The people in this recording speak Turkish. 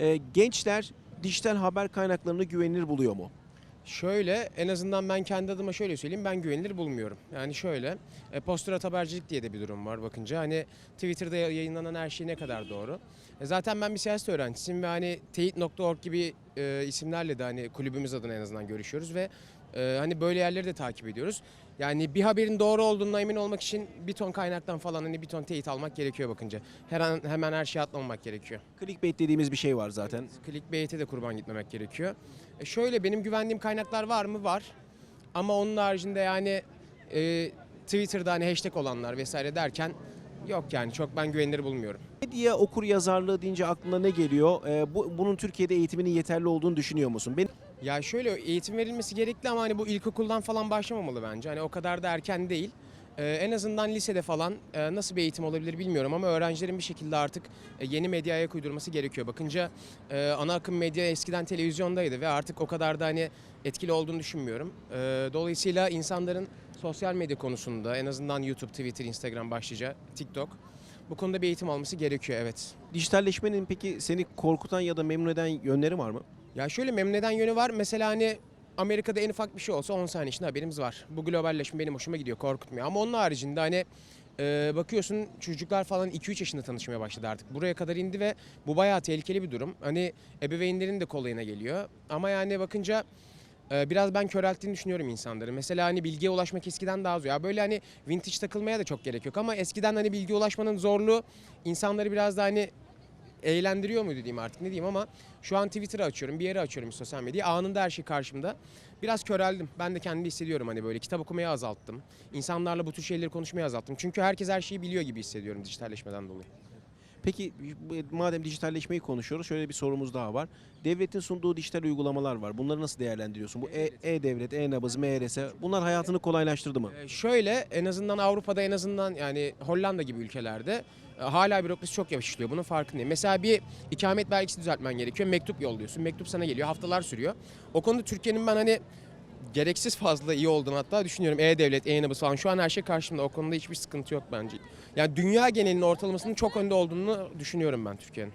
Ee, gençler dijital haber kaynaklarını güvenilir buluyor mu? Şöyle en azından ben kendi adıma şöyle söyleyeyim ben güvenilir bulmuyorum. Yani şöyle e, postulat habercilik diye de bir durum var bakınca hani Twitter'da yayınlanan her şey ne kadar doğru. E, zaten ben bir siyaset öğrencisiyim ve hani teyit.org gibi e, isimlerle de hani kulübümüz adına en azından görüşüyoruz ve e, hani böyle yerleri de takip ediyoruz. Yani bir haberin doğru olduğuna emin olmak için bir ton kaynaktan falan hani bir ton teyit almak gerekiyor bakınca. Her an hemen her şeye atlamamak gerekiyor. Clickbait dediğimiz bir şey var zaten. Clickbait'e de kurban gitmemek gerekiyor. E şöyle benim güvendiğim kaynaklar var mı? Var. Ama onun haricinde yani e, Twitter'da hani hashtag olanlar vesaire derken yok yani çok ben güvenilir bulmuyorum. Medya okur yazarlığı deyince aklına ne geliyor? Ee, bu, bunun Türkiye'de eğitiminin yeterli olduğunu düşünüyor musun? Ben, Ya şöyle eğitim verilmesi gerekli ama hani bu ilkokuldan falan başlamamalı bence. Hani o kadar da erken değil. Ee, en azından lisede falan e, nasıl bir eğitim olabilir bilmiyorum ama öğrencilerin bir şekilde artık e, yeni medyaya uydurması gerekiyor. Bakınca e, ana akım medya eskiden televizyondaydı ve artık o kadar da hani etkili olduğunu düşünmüyorum. E, dolayısıyla insanların sosyal medya konusunda en azından YouTube, Twitter, Instagram başlıca, TikTok bu konuda bir eğitim alması gerekiyor evet. dijitalleşmenin peki seni korkutan ya da memnun eden yönleri var mı? Ya şöyle memnun eden yönü var. Mesela hani Amerika'da en ufak bir şey olsa 10 saniye içinde haberimiz var. Bu globalleşme benim hoşuma gidiyor, korkutmuyor. Ama onun haricinde hani e, bakıyorsun çocuklar falan 2-3 yaşında tanışmaya başladı artık. Buraya kadar indi ve bu bayağı tehlikeli bir durum. Hani ebeveynlerin de kolayına geliyor. Ama yani bakınca e, biraz ben körelttiğini düşünüyorum insanları. Mesela hani bilgiye ulaşmak eskiden daha zor. Ya böyle hani vintage takılmaya da çok gerek yok. Ama eskiden hani bilgiye ulaşmanın zorluğu insanları biraz da hani eğlendiriyor muydu diyeyim artık ne diyeyim ama şu an Twitter'ı açıyorum, bir yere açıyorum sosyal medyayı. Anında her şey karşımda. Biraz köreldim. Ben de kendimi hissediyorum hani böyle kitap okumayı azalttım. İnsanlarla bu tür şeyleri konuşmayı azalttım. Çünkü herkes her şeyi biliyor gibi hissediyorum dijitalleşmeden dolayı. Peki bu- madem dijitalleşmeyi konuşuyoruz şöyle bir sorumuz daha var. Devletin sunduğu dijital uygulamalar var. Bunları nasıl değerlendiriyorsun? Bu E- E-Devlet, E-Nabız, MRS bunlar hayatını kolaylaştırdı mı? Ee, şöyle en azından Avrupa'da en azından yani Hollanda gibi ülkelerde e, hala bürokrasi çok yavaş işliyor. Bunun farkındayım. Mesela bir ikamet belgesi düzeltmen gerekiyor. Mektup yolluyorsun. Mektup sana geliyor. Haftalar sürüyor. O konuda Türkiye'nin ben hani gereksiz fazla iyi olduğunu hatta düşünüyorum. E-Devlet, E-Nabız falan şu an her şey karşımda. O konuda hiçbir sıkıntı yok bence. Yani dünya genelinin ortalamasının çok önde olduğunu düşünüyorum ben Türkiye'nin.